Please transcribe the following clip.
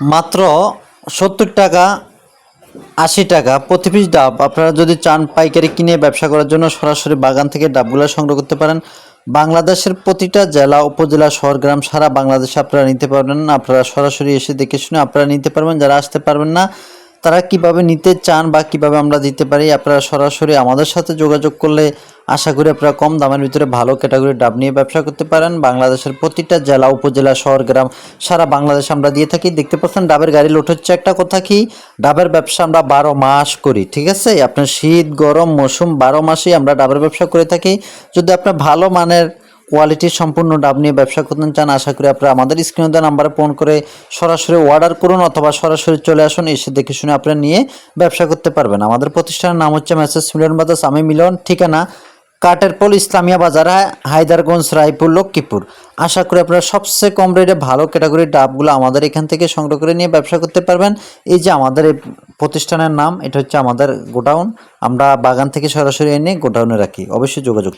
মাত্র সত্তর টাকা, আশি টাকা, প্রতি পিস ডাব। আপনারা যদি চান পাইকারি কিনে ব্যবসা করার জন্য সরাসরি বাগান থেকে ডাবগুলো সংগ্রহ করতে পারেন। বাংলাদেশের প্রতিটা জেলা, উপজেলা, শহর, গ্রাম সারা বাংলাদেশে আপনারা নিতে পারবেন। আপনারা সরাসরি এসে দেখে শুনে আপনারা নিতে পারবেন। যারা আসতে পারবেন না তারা কীভাবে নিতে চান বা কীভাবে আমরা দিতে পারি, আপনারা সরাসরি আমাদের সাথে যোগাযোগ করলে আশা করি আপনারা কম দামের ভিতরে ভালো ক্যাটাগরি ডাব নিয়ে ব্যবসা করতে পারেন। বাংলাদেশের প্রতিটা জেলা, উপজেলা, শহর, গ্রাম, সারা বাংলাদেশ আমরা দিয়ে থাকি। দেখতে পাচ্ছেন, ডাবের গাড়ি লোড হচ্ছে একটা কথা কি, ডাবের ব্যবসা আমরা বারো মাস করি, ঠিক আছে? আপনার শীত, গরম, মৌসুম, বারো মাসেই আমরা ডাবের ব্যবসা করে থাকি। যদি আপনার ভালো মানের কোয়ালিটির সম্পূর্ণ ডাব নিয়ে ব্যবসা করতে চান, আশা করি আপনারা আমাদের স্ক্রিনে দেওয়া নাম্বারে ফোন করে সরাসরি অর্ডার করুন অথবা সরাসরি চলে আসুন, এসে দেখে শুনে আপনারা নিয়ে ব্যবসা করতে পারবেন। আমাদের প্রতিষ্ঠানের নাম হচ্ছে মেসেজ মিলন বাজার আমি মিলন, ঠিকানা কাটেরপোল ইসলামিয়া বাজার, হায়দারগঞ্জ, রায়পুর, লক্ষ্মীপুর। আশা করি আপনারা সবচেয়ে কম রেটে ভালো ক্যাটাগরির ডাবগুলো আমাদের এখান থেকে সংগ্রহ করে নিয়ে ব্যবসা করতে পারবেন। এই যে আমাদের এই প্রতিষ্ঠানের নাম, এটা হচ্ছে আমাদের গোডাউন। আমরা বাগান থেকে সরাসরি এনে গোডাউনে রাখি। অবশ্যই যোগাযোগ